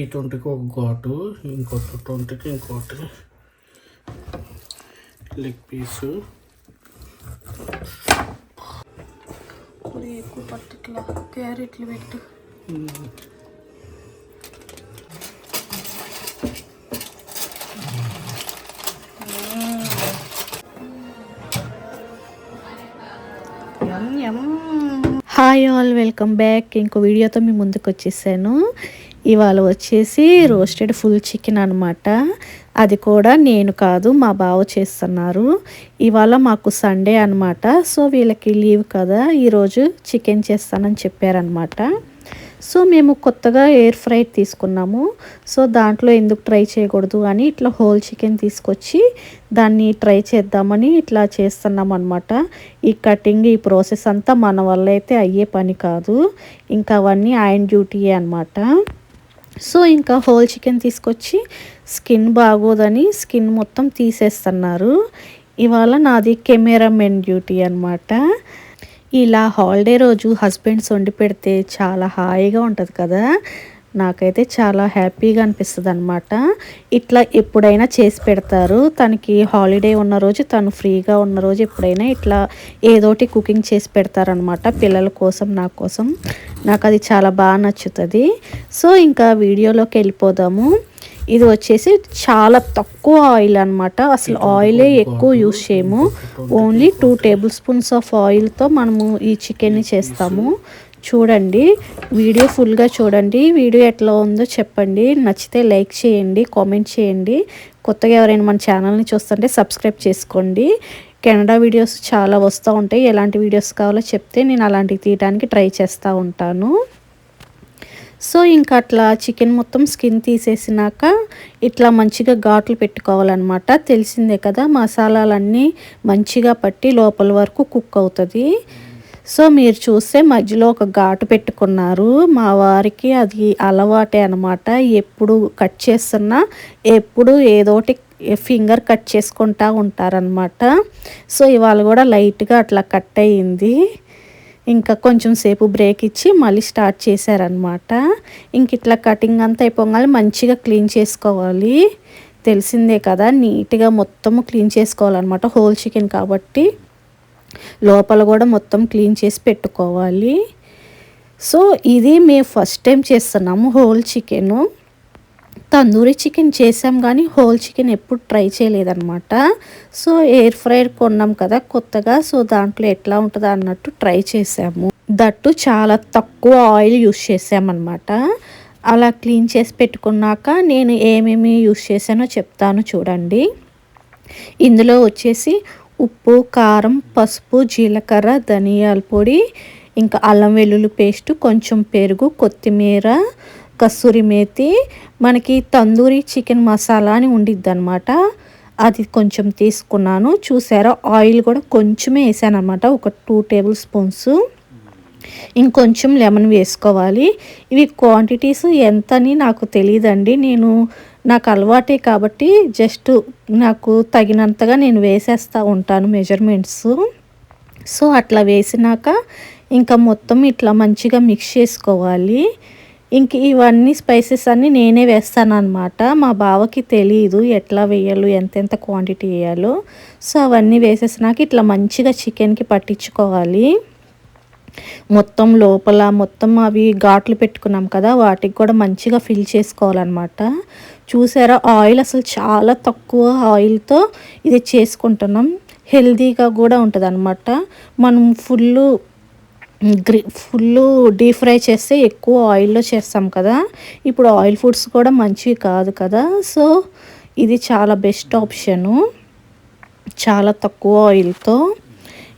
ఈ ట్వంటీకి ఒక ఘాటు ఇంకొక ట్వంటీకి ఇంకోటి. లెగ్ పీసు ఎక్కువ పట్టుట్లా క్యారెట్లు పెట్టు. Hi all welcome back. ఇంకో వీడియోతో మీ ముందుకు వచ్చేసాను ఇవాళ వచ్చేసి రోస్టెడ్ ఫుల్ చికెన్ అనమాట అది కూడా నేను కాదు మా బావ చేస్తున్నారు. ఇవాళ మాకు సండే అనమాట సో వీళ్ళకి లీవ్ కదా ఈరోజు చికెన్ చేస్తానని చెప్పారనమాట సో మేము కొత్తగా ఎయిర్ ఫ్రై తీసుకున్నాము. సో దాంట్లో ఎందుకు ట్రై చేయకూడదు అని ఇట్లా హోల్ చికెన్ తీసుకొచ్చి దాన్ని ట్రై చేద్దామని ఇట్లా చేస్తున్నాం అనమాట ఈ కటింగ్ ఈ ప్రాసెస్ అంతా మన వల్ల అయితే అయ్యే పని కాదు. ఇంకా అవన్నీ ఆయన డ్యూటీయే అనమాట సో ఇంకా హోల్ చికెన్ తీసుకొచ్చి స్కిన్ బాగోదని స్కిన్ మొత్తం తీసేస్తున్నారు. ఇవాళ నాది కెమెరామెన్ డ్యూటీ అనమాట ఇలా హాలిడే రోజు హస్బెండ్స్ వండి పెడితే చాలా హాయిగా ఉంటుంది కదా. నాకైతే చాలా హ్యాపీగా అనిపిస్తుంది అనమాట ఇట్లా ఎప్పుడైనా చేసి పెడతారు. తనకి హాలిడే ఉన్న రోజు తను ఫ్రీగా ఉన్న రోజు ఎప్పుడైనా ఇట్లా ఏదోటి కుకింగ్ చేసి పెడతారనమాట పిల్లల కోసం నా కోసం. నాకు అది చాలా బాగా నచ్చుతుంది. సో ఇంకా వీడియోలోకి వెళ్ళిపోదాము. ఇది వచ్చేసి చాలా తక్కువ ఆయిల్ అనమాట అసలు ఆయిలే ఎక్కువ యూస్ చేయము. Only two table spoons of ఆయిల్తో మనము ఈ చికెన్ని చేస్తాము. చూడండి. వీడియో ఫుల్గా చూడండి. వీడియో ఎట్లా ఉందో చెప్పండి. నచ్చితే లైక్ చేయండి కామెంట్ చేయండి. కొత్తగా ఎవరైనా మన ఛానల్ని చూస్తుంటే సబ్స్క్రైబ్ చేసుకోండి. కెనడా వీడియోస్ చాలా వస్తూ ఉంటాయి. ఎలాంటి వీడియోస్ కావాలో చెప్తే నేను అలాంటివి తీయడానికి ట్రై చేస్తూ ఉంటాను. సో ఇంకా అట్లా చికెన్ మొత్తం స్కిన్ తీసేసినాక ఇట్లా మంచిగా ఘాట్లు పెట్టుకోవాలన్నమాట. తెలిసిందే కదా మసాలాలన్నీ మంచిగా పట్టి లోపల వరకు కుక్ అవుతుంది. సో మీరు చూస్తే మధ్యలో ఒక ఘాటు పెట్టుకున్నారు. మా వారికి అది అలవాటే అనమాట ఎప్పుడు కట్ చేస్తున్నా ఎప్పుడు ఏదోటి ఫింగర్ కట్ చేసుకుంటా ఉంటారనమాట సో ఇవాళ కూడా లైట్గా అట్లా కట్ అయ్యింది ఇంకా కొంచెం సేపు బ్రేక్ ఇచ్చి మళ్ళీ స్టార్ట్ చేశారనమాట ఇంక ఇట్లా కటింగ్ అంతా అయిపోగానే మంచిగా క్లీన్ చేసుకోవాలి. తెలిసిందే కదా నీట్గా మొత్తము క్లీన్ చేసుకోవాలన్నమాట హోల్ చికెన్ కాబట్టి. లోపల కూడా మొత్తం క్లీన్ చేసి పెట్టుకోవాలి. సో ఇది మేము ఫస్ట్ టైం చేస్తున్నాము హోల్ చికెను. తందూరి చికెన్ చేసాం కానీ హోల్ చికెన్ ఎప్పుడు ట్రై చేయలేదన్నమాట. సో ఎయిర్ ఫ్రైర్ కొన్నాం కదా కొత్తగా సో దాంట్లో ఎట్లా ఉంటుందో అన్నట్టు ట్రై చేసాము. దట్టు చాలా తక్కువ ఆయిల్ యూస్ చేసామన్నమాట. అలా క్లీన్ చేసి పెట్టుకున్నాక నేను ఏమేమి యూస్ చేశానో చెప్తాను చూడండి. ఇందులో వచ్చేసి ఉప్పు కారం పసుపు జీలకర్ర ధనియాల పొడి ఇంకా అల్లం వెల్లుల్లి పేస్ట్ కొంచెం పెరుగు కొత్తిమీర కస్తూరి మేతి. మనకి తందూరి చికెన్ మసాలా అని ఉండిద్ది అనమాట అది కొంచెం తీసుకున్నాను. చూసారా ఆయిల్ కూడా కొంచెమే వేసాను అనమాట ఒక టూ టేబుల్ స్పూన్స్. ఇంకొంచెం లెమన్ వేసుకోవాలి. ఇవి క్వాంటిటీస్ ఎంతని నాకు తెలియదండి నేను నాకు అలవాటే కాబట్టి జస్ట్ నాకు తగినంతగా నేను వేసేస్తూ ఉంటాను మెజర్మెంట్స్ సో అట్లా వేసినాక ఇంకా మొత్తం ఇట్లా మంచిగా మిక్స్ చేసుకోవాలి. ఇంక ఇవన్నీ స్పైసెస్ అన్నీ నేనే వేస్తాను అనమాట మా బావకి తెలియదు ఎట్లా వేయాలో ఎంతెంత క్వాంటిటీ వేయాలో. సో అవన్నీ వేసేసినాక ఇట్లా మంచిగా చికెన్కి పట్టించుకోవాలి. మొత్తం లోపల మొత్తం అవి ఘాట్లు పెట్టుకున్నాం కదా వాటికి కూడా మంచిగా ఫిల్ చేసుకోవాలన్నమాట. చూసారా? ఆయిల్ అసలు చాలా తక్కువ ఆయిల్తో ఇది చేసుకుంటున్నాం. హెల్తీగా కూడా ఉంటుంది అనమాట మనం ఫుల్ గ్రీ ఫుల్ డీప్ ఫ్రై చేస్తే ఎక్కువ ఆయిల్లో చేస్తాం కదా. ఇప్పుడు ఆయిల్ ఫుడ్స్ కూడా మంచివి కాదు కదా. సో ఇది చాలా బెస్ట్ ఆప్షను. చాలా తక్కువ ఆయిల్తో.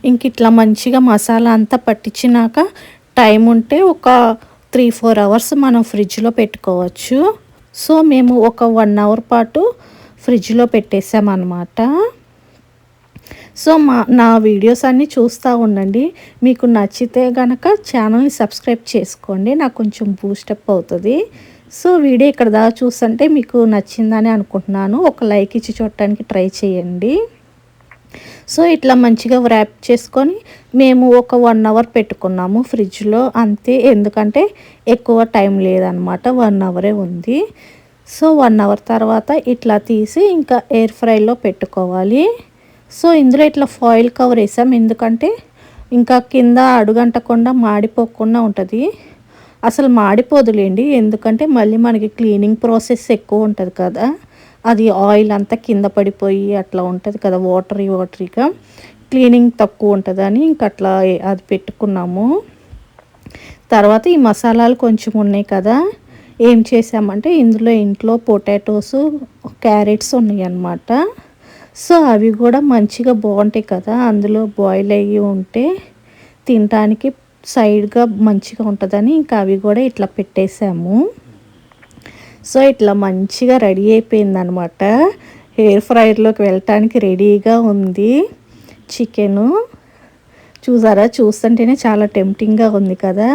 ఇంక ఇట్లా మంచిగా మసాలా అంతా పట్టించినాక టైం ఉంటే ఒక త్రీ ఫోర్ అవర్స్ మనం ఫ్రిడ్జ్లో పెట్టుకోవచ్చు. సో మేము ఒక వన్ అవర్ పాటు ఫ్రిడ్జ్లో పెట్టేసామన్నమాట. సో మా నా వీడియోస్ అన్నీ చూస్తూ ఉండండి. మీకు నచ్చితే కనుక ఛానల్ని సబ్స్క్రైబ్ చేసుకోండి. నాకు కొంచెం బూస్టప్ అవుతుంది. సో వీడియో ఇక్కడ దాకా చూస్తుంటే మీకు నచ్చిందని అనుకుంటున్నాను. ఒక లైక్ ఇచ్చి చూడటానికి ట్రై చేయండి. సో ఇట్లా మంచిగా ర్యాప్ చేసుకొని మేము ఒక వన్ అవర్ పెట్టుకున్నాము ఫ్రిడ్జ్లో అంతే ఎందుకంటే ఎక్కువ టైం లేదనమాట వన్ అవరే ఉంది. సో వన్ అవర్ తర్వాత ఇట్లా తీసి ఇంకా ఎయిర్ ఫ్రైలో పెట్టుకోవాలి. సో ఇందులో ఇట్లా ఫాయిల్ కవర్ వేసాం ఎందుకంటే ఇంకా కింద అడుగంటకుండా మాడిపోకుండా ఉంటుంది. అసలు మాడిపోదులేండి ఎందుకంటే మళ్ళీ మనకి క్లీనింగ్ ప్రాసెస్ ఎక్కువ ఉంటుంది కదా. అది ఆయిల్ అంతా కింద పడిపోయి అట్లా ఉంటుంది కదా వాటరీ వాటరీగా. క్లీనింగ్ తక్కువ ఉంటుందని ఇంక అట్లా అది పెట్టుకున్నాము. తర్వాత ఈ మసాలాలు కొంచెం ఉన్నాయి కదా ఏం చేసామంటే ఇందులో ఇంట్లో పొటాటోస్ క్యారెట్స్ ఉన్నాయి అన్నమాట సో అవి కూడా మంచిగా బాగుంటాయి కదా అందులో బాయిల్ అయ్యి ఉంటే తినడానికి సైడ్గా మంచిగా ఉంటుందని ఇంకా అవి కూడా ఇట్లా పెట్టేసాము. సో ఇట్లా మంచిగా రెడీ అయిపోయింది అనమాట హెయిర్ ఫ్రైర్లోకి వెళ్ళటానికి రెడీగా ఉంది చికెను. చూసారా? చూస్తుంటేనే చాలా టెంప్టింగ్గా ఉంది కదా?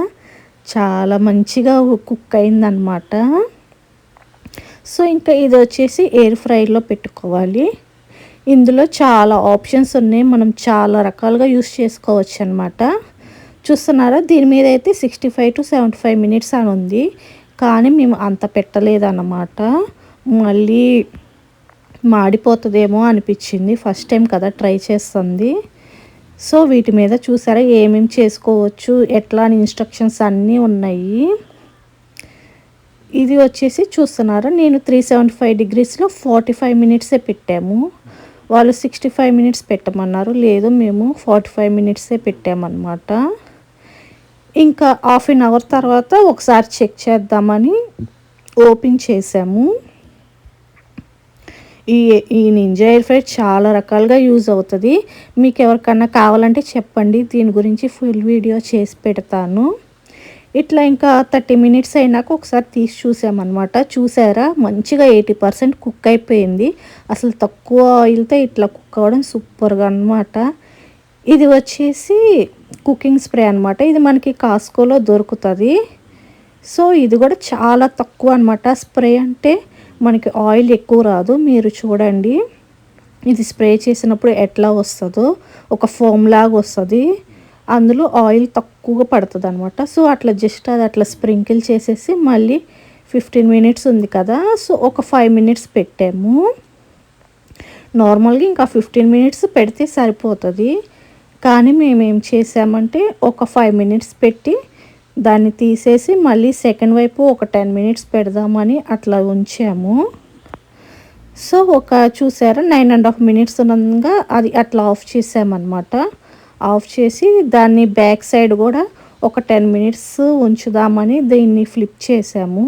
చాలా మంచిగా కుక్ అయిందనమాట. సో ఇంకా ఇది వచ్చేసి ఎయిర్ ఫ్రైలో పెట్టుకోవాలి. ఇందులో చాలా ఆప్షన్స్ ఉన్నాయి. మనం చాలా రకాలుగా యూస్ చేసుకోవచ్చు అనమాట. చూస్తున్నారా? దీని మీద అయితే sixty five to seventy five minutes అని ఉంది. కానీ మేము అంత పెట్టలేదన్నమాట. మళ్ళీ మాడిపోతుందేమో అనిపించింది. ఫస్ట్ టైం కదా ట్రై చేస్తుంది. సో వీటి మీద చూసారా ఏమేమి చేసుకోవచ్చు ఎట్లా అని ఇన్స్ట్రక్షన్స్ అన్నీ ఉన్నాయి. ఇది వచ్చేసి చూస్తున్నారా నేను త్రీ సెవెంటీ ఫైవ్ డిగ్రీస్లో ఫార్టీ ఫైవ్ మినిట్సే పెట్టాము. వాళ్ళు సిక్స్టీ ఫైవ్ మినిట్స్ పెట్టమన్నారు. లేదు మేము ఫార్టీ ఫైవ్ మినిట్సే పెట్టామన్నమాట. ఇంకా హాఫ్ అన్ అవర్ తర్వాత ఒకసారి చెక్ చేద్దామని ఓపెన్ చేసాము. ఈ ఈ నింజా ఎయిర్ ఫ్రైడ్ చాలా రకాలుగా యూజ్ అవుతుంది. మీకు ఎవరికన్నా కావాలంటే చెప్పండి దీని గురించి ఫుల్ వీడియో చేసి పెడతాను. ఇట్లా ఇంకా థర్టీ మినిట్స్ అయినాక ఒకసారి తీసి చూసామన్నమాట. చూసారా? మంచిగా ఎయిటీ పర్సెంట్ కుక్ అయిపోయింది. అసలు తక్కువ ఆయిల్తో ఇట్లా కుక్ అవ్వడం సూపర్గా అనమాట ఇది వచ్చేసి కుకింగ్ స్ప్రే అనమాట ఇది మనకి కాస్కోలో దొరుకుతుంది. సో ఇది కూడా చాలా తక్కువ అనమాట స్ప్రే అంటే మనకి ఆయిల్ ఎక్కువ రాదు. మీరు చూడండి. ఇది స్ప్రే చేసినప్పుడు ఎట్లా వస్తుందో ఒక ఫోమ్ లాగా వస్తుంది. అందులో ఆయిల్ తక్కువగా పడుతుంది అనమాట సో అట్లా జస్ట్ అది అట్లా స్ప్రింకిల్ చేసేసి మళ్ళీ ఫిఫ్టీన్ మినిట్స్ ఉంది కదా. సో ఒక ఫైవ్ మినిట్స్ పెట్టాము. నార్మల్గా ఇంకా ఫిఫ్టీన్ మినిట్స్ పెడితే సరిపోతుంది. కానీ మేము ఏం చేసామంటే ఒక ఫైవ్ మినిట్స్ పెట్టి దాన్ని తీసేసి మళ్ళీ సెకండ్ వైపు ఒక టెన్ మినిట్స్ పెడదామని అట్లా ఉంచాము. సో ఒక చూసారా నైన్ అండ్ హాఫ్ మినిట్స్ ఉన్నందుగా అది అట్లా ఆఫ్ చేసామన్నమాట. ఆఫ్ చేసి దాన్ని బ్యాక్ సైడ్ కూడా ఒక టెన్ మినిట్స్ ఉంచుదామని దీన్ని ఫ్లిప్ చేసాము.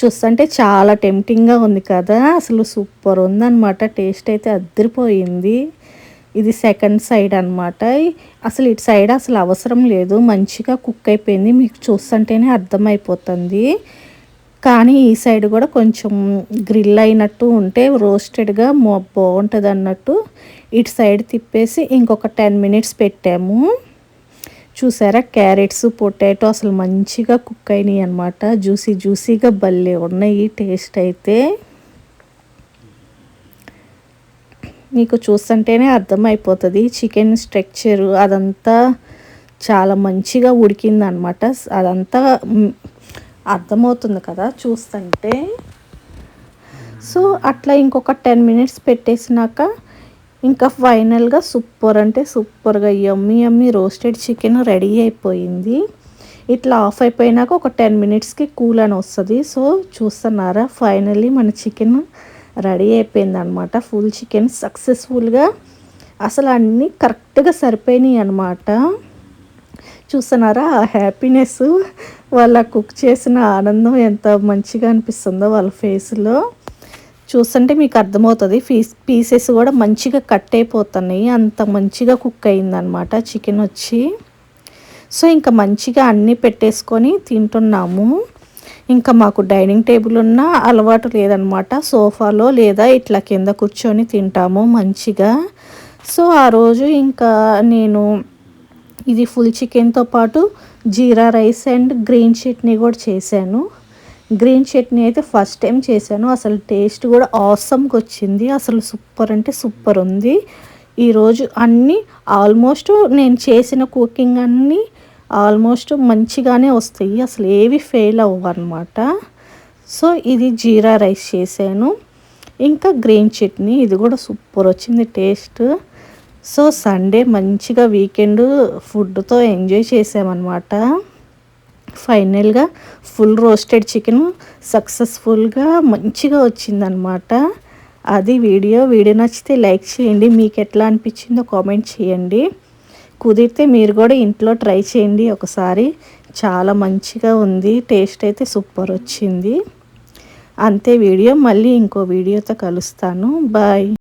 చూస్తుంటే చాలా టెంప్టింగ్గా ఉంది కదా అసలు సూపర్ ఉందన్నమాట టేస్ట్ అయితే అద్దరిపోయింది. ఇది సెకండ్ సైడ్ అనమాట అసలు ఇటు సైడ్ అసలు అవసరం లేదు. మంచిగా కుక్ అయిపోయింది. మీకు చూస్తుంటేనే అర్థమైపోతుంది. కానీ ఈ సైడ్ కూడా కొంచెం గ్రిల్ అయినట్టు ఉంటే రోస్టెడ్గా బాగుంటుంది అన్నట్టు ఇటు సైడ్ తిప్పేసి ఇంకొక టెన్ మినిట్స్ పెట్టాము. చూసారా? క్యారెట్స్ పొటాటో అసలు మంచిగా కుక్ అయినాయి అనమాట జ్యూసీ జ్యూసీగా భలే ఉన్నాయి. టేస్ట్ అయితే. మీకు చూస్తుంటేనే అర్థమైపోతుంది. చికెన్ స్ట్రక్చర్ అదంతా చాలా మంచిగా ఉడికింది అనమాట అదంతా అర్థమవుతుంది కదా చూస్తుంటే. సో అట్లా ఇంకొక టెన్ మినిట్స్ పెట్టేసినాక ఇంకా ఫైనల్గా సూపర్ అంటే సూపర్గా yummy yummy roasted chicken ready అయిపోయింది. ఇట్లా ఆఫ్ అయిపోయినాక ఒక టెన్ మినిట్స్కి కూల్ అని వస్తుంది సో చూస్తున్నారా? ఫైనల్లీ మన చికెన్ రెడీ అయిపోయింది అనమాట ఫుల్ చికెన్ సక్సెస్ఫుల్గా అసలు అన్నీ కరెక్ట్గా సరిపోయినాయి అనమాట చూస్తున్నారా ఆ హ్యాపీనెస్ వాళ్ళ కుక్ చేసిన ఆనందం ఎంత మంచిగా అనిపిస్తుందో వాళ్ళ ఫేస్లో చూస్తుంటే మీకు అర్థమవుతుంది పీస్ పీసెస్ కూడా మంచిగా కట్ అయిపోతున్నాయి. అంత మంచిగా కుక్ అయిందనమాట చికెన్ వచ్చి. సో ఇంకా మంచిగా అన్నీ పెట్టేసుకొని తింటున్నాము. ఇంకా మాకు డైనింగ్ టేబుల్ ఉన్న అలవాటు లేదనమాట. సోఫాలో లేదా ఇట్లా కింద కూర్చొని తింటాము మంచిగా. సో ఆ రోజు ఇంకా నేను ఇది ఫుల్ చికెన్తో పాటు jeera rice and green chutney కూడా చేశాను. గ్రీన్ చట్నీ అయితే ఫస్ట్ టైం చేశాను. అసలు టేస్ట్ కూడా ఆసమ్కి వచ్చింది. అసలు సూపర్ అంటే సూపర్ ఉంది. ఈరోజు అన్నీ ఆల్మోస్ట్ నేను చేసిన కుకింగ్ అన్నీ ఆల్మోస్ట్ మంచిగానే వస్తాయి. అసలు ఏవి ఫెయిల్ అవ్వవు అనమాట సో ఇది జీరా రైస్ చేశాను. ఇంకా గ్రీన్ చట్నీ ఇది కూడా సూపర్ వచ్చింది టేస్ట్. సో సండే మంచిగా వీకెండ్ ఫుడ్తో ఎంజాయ్ చేసామన్నమాట. ఫైనల్గా ఫుల్ రోస్టెడ్ చికెన్ సక్సెస్ఫుల్గా మంచిగా వచ్చిందనమాట అది వీడియో వీడియో నచ్చితే లైక్ చేయండి. మీకు ఎట్లా అనిపించిందో కామెంట్ చేయండి. కుదిరితే మీరు కూడా ఇంట్లో ట్రై చేయండి ఒకసారి. చాలా మంచిగా ఉంది. టేస్ట్ అయితే సూపర్ వచ్చింది. అంతే వీడియో. మళ్ళీ ఇంకో వీడియోతో కలుస్తాను. బాయ్.